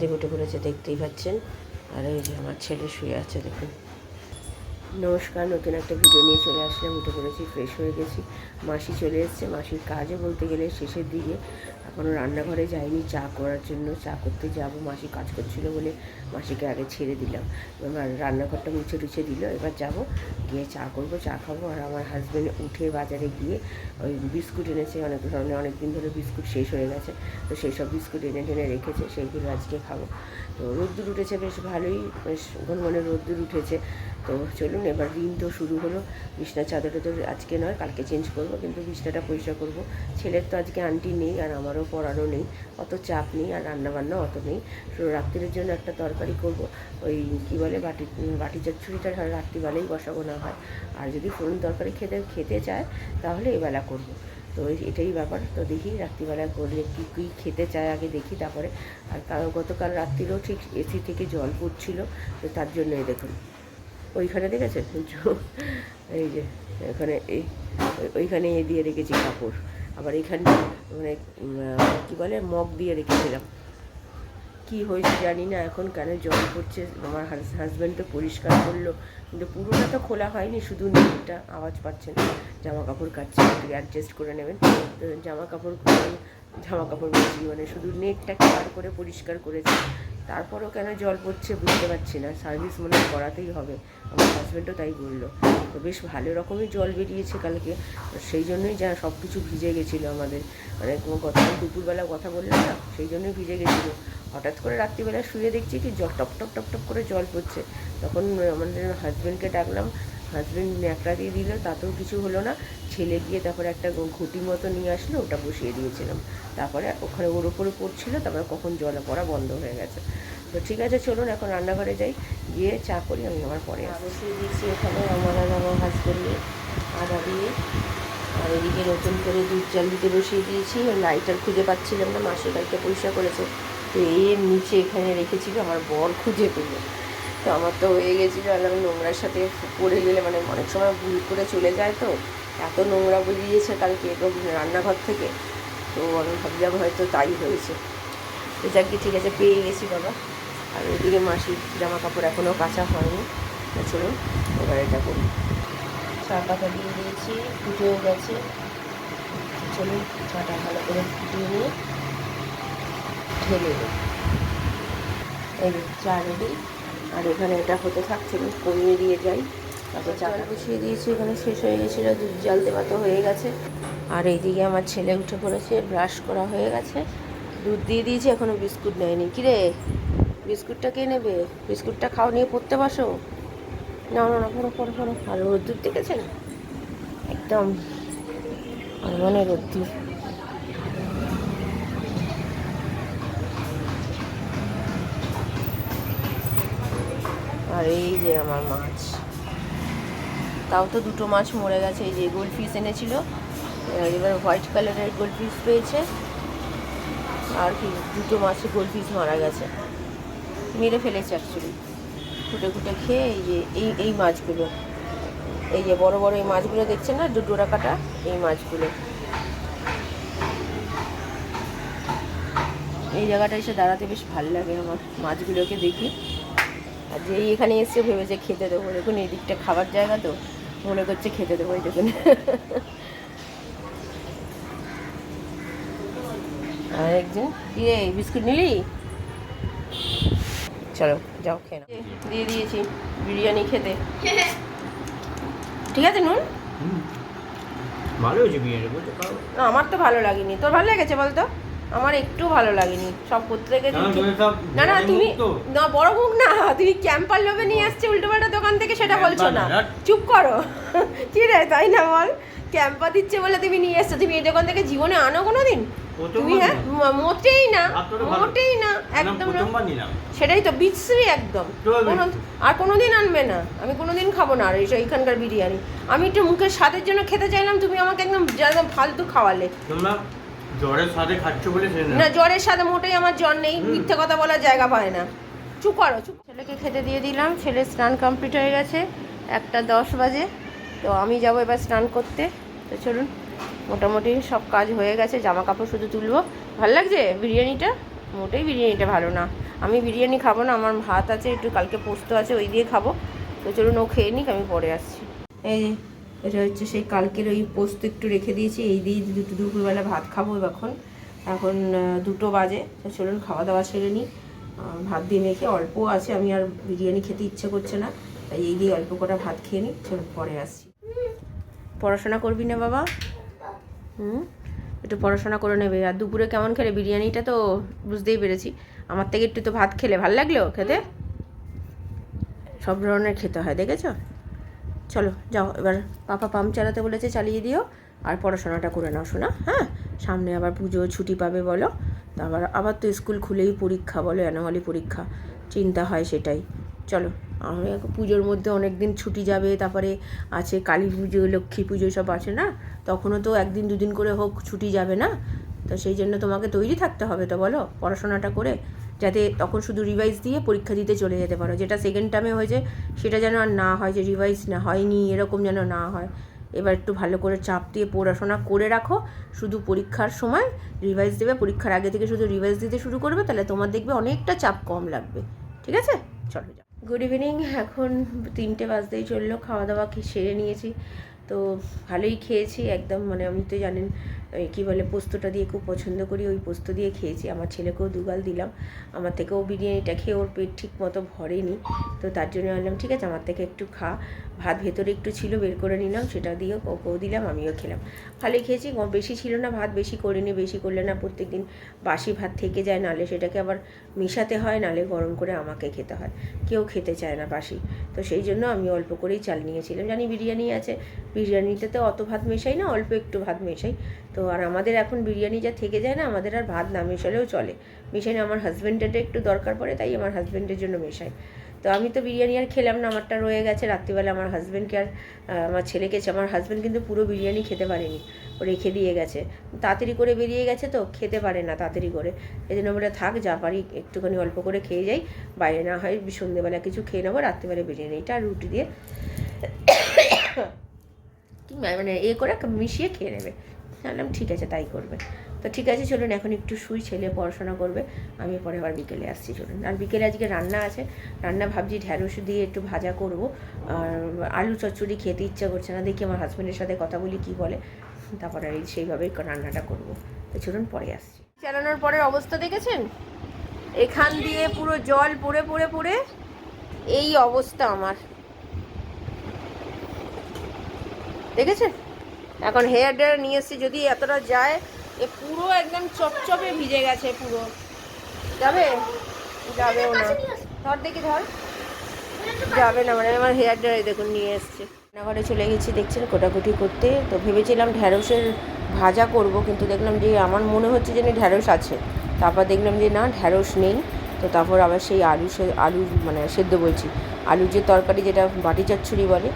দিকে উঠে পড়েছে দেখতেই পাচ্ছেন। আর এই যে আমার ছেলে শুয়ে আছে দেখুন। নমস্কার, নতুন একটা ভিডিও নিয়ে চলে আসলাম। উঠে পড়েছি ফ্রেশ হয়ে গেছি। মাসি চলে এসছে। মাসির কাজও বলতে গেলে শেষের দিকে। এখনও রান্নাঘরে যাইনি, চা করার জন্য। চা করতে যাব। মাসি কাজ করছিল বলে মাসিকে আগে ছেড়ে দিলাম। এবার রান্নাঘরটা মুছে টুছে দিল। এবার যাব, গিয়ে চা করব, চা খাব। আর আমার হাজব্যান্ড উঠে বাজারে গিয়ে ওই বিস্কুট এনেছে। অনেক ধরনের অনেক দিন ধরে বিস্কুট শেষ হয়ে গেছে। তো সেই সব বিস্কুট এনে টেনে রেখেছে। সেইগুলো আজকে খাব। তো রোদ্দুর উঠেছে, বেশ ভালোই। বেশ ঘন ঘন রোদ্দুর উঠেছে। তো চলুন, এবার দিন তো শুরু হলো। বিছনা চাদরটা তো আজকে নয়, কালকে চেঞ্জ করব, কিন্তু বিছনাটা পরিষ্কার করব। ছেলের তো আজকে আন্টি নেই আর আমারও পড়ারও নেই, অত চাপ নেই আর রান্নাবান্না অত নেই। রাত্রির জন্য একটা তরকারি করব, ওই কী বলে, বাটি বাটি চচ্চড়িটা রাত্রিবেলাই বসাবো না হয়। আর যদি ফোড়ন তরকারি খেতে খেতে চায়, তাহলে এবেলা করব। তো এটাই ব্যাপার, তো দেখি রাত্রিবেলা করলে কী কী খেতে চায় আগে দেখি তারপরে। আর কাল- গতকাল রাত্রিরেও ঠিক এসি থেকে জল পড়ছিল, তো তার জন্যই দেখুন। ওইখানে দেখেছেন জ- এই যে এখানে এই, ওই- ওইখানে এ দিয়ে রেখেছি কাপড়। আবার এখানে মানে কী বলে, মগ দিয়ে রেখেছিলাম। কি হয়েছে জানি না, এখন কেন জল পড়ছে আমার হাজব্যান্ড তো পরিষ্কার করল। কিন্তু পুরোটা তো খোলা হয়নি, শুধু নেটটা, আওয়াজ পাচ্ছেন জামা কাপড় কাটছে, একটু অ্যাডজাস্ট করে নেবেন। জামা কাপড় জামা কাপড় মানে শুধু নেটটাকে বার করে পরিষ্কার করেছে। তারপরেও কেন জল পড়ছে বুঝতে পারছি না। সার্ভিস মনে করাতেই হবে। আমার হাজব্যান্ডও তাই বলল। তো বেশ ভালো রকমই জল বেরিয়েছে কালকে। সেই জন্যই যা সব কিছু ভিজে গেছিল আমাদের। মানে কথা দুপুরবেলা কথা বললাম না, সেই জন্যই ভিজে গেছিল। হঠাৎ করে রাত্রিবেলা শুয়ে দেখছি কি জল টপ টপ টপ টপ করে জল পড়ছে। তখন আমাদের হাজব্যান্ডকে ডাকলাম। হাজব্যান্ড ন্যাকড়া দিয়ে দিল, তাতেও কিছু হলো না। ছেলে গিয়ে তারপরে একটা ঘুটি মতো নিয়ে আসলো, ওটা বসিয়ে দিয়েছিলাম। তারপরে ওখানে ওর ওপরে পড়ছিল, তারপরে কখন জল পড়া বন্ধ হয়ে গেছে। তো ঠিক আছে, চলুন এখন রান্নাঘরে যাই, গিয়ে চা করি, আমি আমার পরে। বসিয়ে দিয়েছি এখানে আমার আর আমার হাজব্যান্ডে আদা দিয়ে, আর এদিকে নতুন করে দুধ জাল দিতে বসিয়ে দিয়েছি। লাইটার খুঁজে পাচ্ছিলাম না মাসের লাইটটা পরিষ্কার করেছে। তো এর নিচে এখানে রেখেছিল আমার বর খুঁজে পেল। তো আমার তো হয়ে গেছিল, আর আমি নোংরার সাথে পড়ে গেলে মানে অনেক সময় ভুল করে চলে যায় তো। এত নোংরা বেরিয়েছে কালকে একদম রান্নাঘর থেকে। তো আমি ভাবলাম হয়তো তাই হয়েছে। তো যাক ঠিক আছে, পেয়ে গেছি বাবা। আর ওইদিকে মাসির জামা কাপড় এখনও কাঁচা হয়নি। চলুন, এবার এটা করি। চা পাতা দিয়ে দিয়েছি ফুটেও গেছে। চলুন, চাটা ভালো করে ফুটিয়ে নিয়ে ঢেলে দেবো এই চা রেডি। আর এখানে এটা হতে থাকছে আমি কমিয়ে দিয়ে যাই। তারপর চাটা বসিয়ে দিয়েছি, এখানে শেষ হয়ে গেছিল, দুধ জল দেওয়া তো হয়ে গেছে। আর এইদিকে আমার ছেলে উঠে পড়েছে ব্রাশ করা হয়ে গেছে। দুধ দিয়ে দিয়েছি এখনও বিস্কুট নেয়নি। কিরে? বিস্কুটটা কে নেবে? বিস্কুটটা খাও, নিয়ে পড়তে বসো। না না না পড়ো পড়ো পড়ো। আর রোদ্দুর দেখেছেন একদম আর মনে রোদ্দুর। আর এই যে আমার মাছ। তাও তো দুটো মাছ মরে গেছে। এই যে গোল্ড ফিস এনেছিল, এবার হোয়াইট কালারের গোল্ড ফিস পেয়েছে। আর কি, দুটো মাছে গোল্ড ফিস মারা গেছে। মেরে ফেলেছে অ্যাকচুয়ালি খুঁটে খুঁটে খেয়ে এই যে, এই এই মাছগুলো। এই যে বড় বড় এই মাছগুলো দেখছেন না? ডোরা কাটা এই মাছগুলো। এই জায়গাটা এসে দাঁড়াতে বেশ ভালো লাগে আমার মাছগুলোকে দেখি। আর যেই এখানে এসে ভেবেছে খেতে দেবো। দেখুন, এই দিকটা খাবার জায়গা তো। মনে করছে খেতে দেবো এই দেখুন আর একজন ইয়ে বিস্কুট নিলি চলো যাও খেয়ে নাও। দিয়ে দিয়েছি বিরিয়ানি খেতে ঠিক আছে নুন ভালো হয়েছে বিরিয়ানি আমার তো ভালো লাগেনি তোর ভালো লেগেছে বলতো আমার একটু ভালো লাগেনি। সব কারণ না না তুমি না বড় মুখ না তুমি ক্যাম্পার লোভে নিয়ে আসছে উল্টোপাল্টা দোকান থেকে সেটা বলছো না। চুপ করো। কি রে তাই না বল? ক্যাম্পা দিচ্ছে বলে তুমি নিয়ে এসছো। তুমি এই দোকান থেকে জীবনে আনো কোনোদিন? প্রথমবার তুমি হ্যাঁ মোটেই না মোটেই না একদম না। সেটাই তো বিচ্ছিরি একদম। কোনো। আর কোনোদিন আনবে না। আমি কোনোদিন খাব না আর এইখানকার বিরিয়ানি। আমি একটু মুখের স্বাদের জন্য খেতে চাইলাম তুমি আমাকে একদম ফালতু খাওয়ালে। জ্বরের সাথে খাচ্ছ বলে না। জ্বরের সাথে মোটেই আমার জ্বর নেই। মিথ্যে কথা বলার জায়গা পায় না। চুপ করো চুপ। ছেলেকে খেতে দিয়ে দিলাম ছেলে স্নান কমপ্লিট হয়ে গেছে একটা দশ বাজে। তো আমি যাব এবার স্নান করতে। তো চলুন মোটামুটি সব কাজ হয়ে গেছে জামা কাপড় শুধু তুলবো। ভালো লাগছে বিরিয়ানিটা? মোটেই বিরিয়ানিটা ভালো না। আমি বিরিয়ানি খাব না আমার ভাত আছে একটু কালকে পোস্ত আছে ওই দিয়ে খাব। তো চলুন ও খেয়ে নিক আমি পরে আসছি। এই এটা হচ্ছে সেই কালকের ওই পোস্ত একটু রেখে দিয়েছি, এই দিয়ে দুটো দুপুরবেলা ভাত খাব এখন। এখন দুটো বাজে চলুন খাওয়া দাওয়া সেরে নিই। ভাত দিয়ে মেখে অল্প আছে, আমি আর বিরিয়ানি খেতে ইচ্ছে করছে না, তাই এই দিয়ে অল্প কটা ভাত খেয়ে নিই, চলুন পরে আসছি। পড়াশোনা করবি না বাবা? হুম? একটু পড়াশোনা করে নেবে। আর দুপুরে কেমন খেলে? বিরিয়ানিটা তো বুঝতেই পেরেছি। আমার থেকে একটু তো ভাত খেলে, ভালো লাগল খেতে? সব ধরনের খেতে হয়, দেখেছ? চলো যাও, এবার পাপা পাম্প চালাতে বলেছে চালিয়ে দিও, আর পড়াশোনাটা করে নাও শোনা হ্যাঁ? সামনে আবার পুজো, ছুটি পাবে বলো। তো আবার তো স্কুল খুলেই পরীক্ষা বলো অ্যানুয়ালি পরীক্ষা। চিন্তা হয় সেটাই। চলো, আমি পুজোর মধ্যে অনেক দিন ছুটি যাবে, তারপরে আছে কালী পুজো, লক্ষ্মী পুজো সব আছে না? তখনও তো একদিন দুদিন করে হোক ছুটি যাবে না? তো সেই জন্য তোমাকে তৈরি থাকতে হবে তো বলো, পড়াশোনাটা করে। যাতে তখন শুধু রিভাইজ দিয়ে পরীক্ষা দিতে চলে যেতে পারো। যেটা সেকেন্ড টার্মে হয়েছে, সেটা যেন আর না হয়, যে রিভাইজ না হয়নি, এরকম যেন না হয়। এবার একটু ভালো করে চাপ দিয়ে পড়াশোনা করে রাখো। শুধু পরীক্ষার সময় রিভাইজ দেবে, পরীক্ষার আগে থেকে শুধু রিভাইজ দিতে শুরু করবে, তাহলে তোমার দেখবে অনেকটা চাপ কম লাগবে। ঠিক আছে? চলো যাও। গুড ইভিনিং এখন তিনটে বাজতেই চলল, খাওয়া দাওয়া সেরে নিয়েছি। তো ভালোই খেয়েছি, একদম মানে আমি তো জানেন কী বলে পোস্তটা দিয়ে খুব পছন্দ করি, ওই পোস্ত দিয়ে খেয়েছি। আমার ছেলেকেও দুগাল দিলাম। আমার থেকেও বিরিয়ানিটা খেয়ে ওর পেট ঠিক মতো ভরেনি। তো তার জন্য বললাম, ঠিক আছে, আমার থেকে একটু খা। ভাত ভেতরে একটু ছিল, বের করে নিলাম, সেটা দিয়ে ওকেও দিলাম, আমিও খেলাম। ভালোই খেয়েছি বেশি ছিল না, ভাত বেশি করিনি, বেশি করলে না প্রত্যেক দিন বাসি ভাত থেকে যায়, নালে সেটাকে আবার মেশাতে হয়, নালে গরম করে আমাকে খেতে হয়। কেউ খেতে চায় না বাসি। তো সেই জন্য আমি অল্প করেই চাল নিয়েছিলাম। জানি বিরিয়ানি আছে, বিরিয়ানিতে তো অত ভাত মেশাই না, অল্প একটু ভাত মেশাই। তো আর আমাদের এখন বিরিয়ানি যা থেকে যায় না, আমাদের আর ভাত না মেশালেও চলে। মেশাই আমার হাজব্যান্ডের একটু দরকার পড়ে, তাই আমার হাজব্যান্ডের জন্য মেশাই। তো আমি তো বিরিয়ানি আর খেলাম না, আমারটা রয়ে গেছে। রাত্রিবেলা আমার হাজব্যান্ডকে আর আমার ছেলেকে আমার হাজব্যান্ড কিন্তু পুরো বিরিয়ানি খেতে পারেনি। ও রেখে দিয়ে গেছে। তাড়াতাড়ি করে বেরিয়ে গেছে তো, খেতে পারে না তাড়াতাড়ি করে। এই জন্য আমরা থাক, যা পারি, একটুখানি অল্প করে খেয়ে যাই। বাইরে না হয় সন্ধ্যেবেলা কিছু খেয়ে নেব, রাত্রিবেলা বিরিয়ানিটা আর রুটি দিয়ে মানে এ করে মিশিয়ে খেয়ে নেবে। বললাম, ঠিক আছে, তাই করবে। তো ঠিক আছে, চলুন, এখন একটু শুই, ছেলে পড়াশোনা করবে। আমি পরে আবার বিকেলে আসছি, চলুন। আর বিকেলে আজকে রান্না আছে। রান্না ভাবছি ঢ্যাঁড়স দিয়ে একটু ভাজা করব। আর আলু চচ্চড়ি খেতে ইচ্ছা করছে না। দেখি আমার হাজব্যান্ডের সাথে কথা বলি, কি বলে। তারপরে আর সেইভাবেই রান্নাটা করব। তো চলুন, পরে আসছি। চালানোর পরের অবস্থা দেখেছেন? এখান দিয়ে পুরো জল পড়ে পড়ে পড়ে। এই অবস্থা আমার। দেখেছেন? এখন হেয়ার ড্রায়ার নিয়ে এসছি যদি এতটা যায়, এ পুরো একদম চপচপে ভিজে গেছে পুরো। যাবে? যাবেও না। ধর দেখি, ধর। যাবে না মানে আমার হেয়ার ড্রায়ার দেখুন নিয়ে এসছে। রান্নাঘরে চলে গেছি, দেখছেন কোটাকুটি করতে। তো ভেবেছিলাম ঢ্যাঁড়সের ভাজা করব, কিন্তু দেখলাম যে আমার মনে হচ্ছে যে ঢ্যাঁড়স আছে। তারপর দেখলাম যে না, ঢ্যাঁড়স নেই। তো তারপর আবার সেই আলু আলু মানে সেদ্ধ বলছি। আলু যে তরকারি যেটা বাটি চচ্চড়ি বলে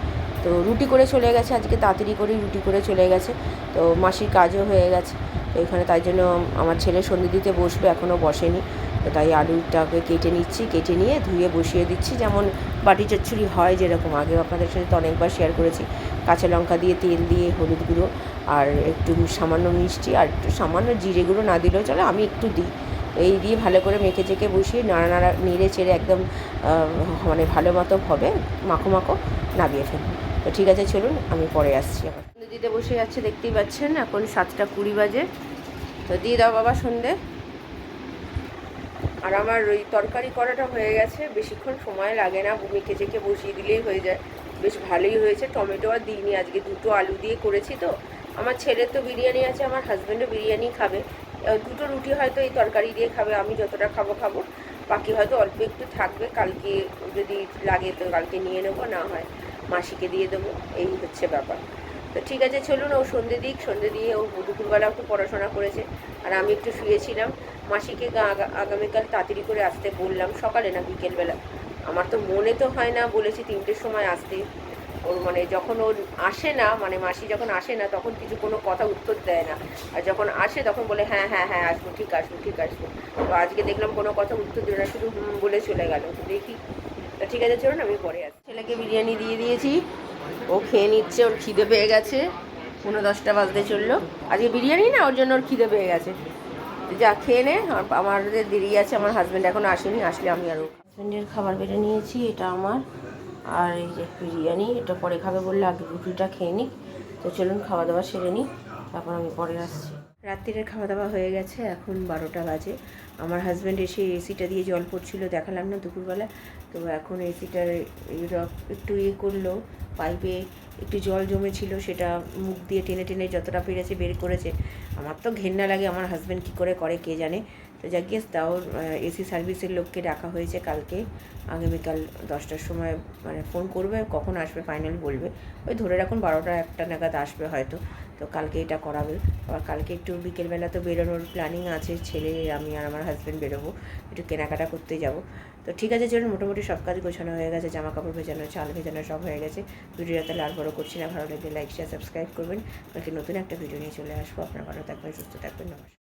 তো রুটি করে চলে গেছে, আজকে তাড়াতাড়ি করে রুটি করে চলে গেছে। তো মাসির কাজও হয়ে গেছে, তো এখানে তাই জন্য আমার ছেলে সন্ধে দিতে বসবে এখনও বসেনি। তো তাই আলুটাকে কেটে নিচ্ছি, কেটে নিয়ে ধুয়ে বসিয়ে দিচ্ছি, যেমন বাটি চচ্চড়ি হয় যেরকম। আগে আপনাদের সাথে তো অনেকবার শেয়ার করেছি, কাঁচা লঙ্কা দিয়ে তেল দিয়ে হলুদ গুঁড়ো আর একটু সামান্য মিষ্টি আর একটু সামান্য জিরে গুঁড়ো না দিলেও চলে, আমি একটু দিই। এই দিয়ে ভালো করে মেখে চেখে বসিয়ে নাড়া নাড়া, নেড়ে চেড়ে একদম মানে ভালো মতো হবে, মাখো মাখো নামিয়ে ফেলব। তো ঠিক আছে, চলুন আমি পরে আসছি আবার। দিতে বসে যাচ্ছে দেখতেই পাচ্ছেন, এখন সাতটা কুড়ি বাজে। তো দিয়ে দাও বাবা সন্ধে। আর আমার ওই তরকারি করাটা হয়ে গেছে, বেশিক্ষণ সময় লাগে না মেখে চেখে বসিয়ে দিলেই হয়ে যায়। বেশ ভালোই হয়েছে, টমেটো আর দিইনি আজকে দুটো আলু দিয়ে করেছি তো। আমার ছেলের তো বিরিয়ানি আছে, আমার হাজব্যান্ডও বিরিয়ানি খাবে। দুটো রুটি হয়তো এই তরকারি দিয়ে খাবে, আমি যতটা খাব খাব। বাকি হয়তো অল্প একটু থাকবে, কালকে যদি লাগে তো কালকে নিয়ে নেব, না হয়। মাসিকে দিয়ে দেবো, এই হচ্ছে ব্যাপার। তো ঠিক আছে, চলুন ও সন্ধে দিক, সন্ধে দিয়ে ও দুপুরবেলা একটু পড়াশোনা করেছে। আর আমি একটু শুয়েছিলাম, মাসিকে আগামীকাল তাড়াতাড়ি করে আসতে বললাম, সকালে না বিকেলবেলা। আমার তো মনে তো হয় না, বলেছি তিনটের সময় আসতে। ওর মানে যখন ওর আসে না মানে মাসি যখন আসে না, তখন কিছু কোনো কথা উত্তর দেয় না। আর যখন আসে, তখন বলে হ্যাঁ হ্যাঁ হ্যাঁ আসব, ঠিক আসব ঠিক, আসব। তো আজকে দেখলাম কোনো কথা উত্তর দিল না, শুধু বলে চলে গেল। তো দেখি তো ঠিক আছে, চলুন, আমি পরে আসছি। ছেলেকে বিরিয়ানি দিয়ে দিয়েছি। ও খেয়ে নিচ্ছে, ওর খিদে পেয়ে গেছে। পনেরো দশটা বাজতে চলল। আজকে বিরিয়ানি না, ওর জন্য ওর খিদে পেয়ে গেছে। যা, খেয়ে নে। আমাদের দেরি আছে, আমার হাজব্যান্ড এখন আসেনি, আসলে আমি আরও হাজব্যান্ডের খাবার বেড়ে নিয়েছি, এটা আমার। আর এই যে বিরিয়ানি, এটা পরে খাবে বললে, আগে রুটিটা খেয়ে নিই তো চলুন, খাওয়া দাওয়া সেরে নিই। তারপর আমি পরে আসছি। রাত্রিরের খাওয়া দাওয়া হয়ে গেছে, এখন বারোটা বাজে। আমার হাজব্যান্ড এসে এসিটা দিয়ে জল পড়ছিল, দেখালাম না দুপুরবেলা। তো এখন এসিটার একটু ইয়ে করল পাইপে একটু জল জমেছিল, সেটা মুখ দিয়ে টেনে টেনে যতটা পেরেছে বের করেছে। আমার তো ঘেন্না লাগে, আমার হাজব্যান্ড কী করে করে কে জানে। তো যাক গিয়ে তাও এসি সার্ভিসের লোককে ডাকা হয়েছে কালকে। আগামীকাল দশটার সময় মানে ফোন করবে, কখন আসবে ফাইনাল বলবে। ওই ধরে রাখুন বারোটা একটা নাগাদ আসবে হয়তো। তো কালকে এটা করাবে। আবার কালকে একটু বিকেলবেলা তো বেরোনোর প্ল্যানিং আছে, ছেলে, আমি আর আমার হাজব্যান্ড বেরোবো, একটু কেনাকাটা করতে যাব। তো ঠিক আছে, চলুন, মোটামুটি সব কাজ গোছানো হয়ে গেছে জামা কাপড় ভেজানো, চাল ভেজানো সব হয়ে গেছে। ভিডিওটা তাহলে আর বড়ো করছি না, ভালো লাগলে লাইক শেয়ার সাবস্ক্রাইব করবেন। কালকে নতুন একটা ভিডিও নিয়ে চলে আসব। আপনার ভালো থাকবেন, সুস্থ থাকবেন, নমস্কার।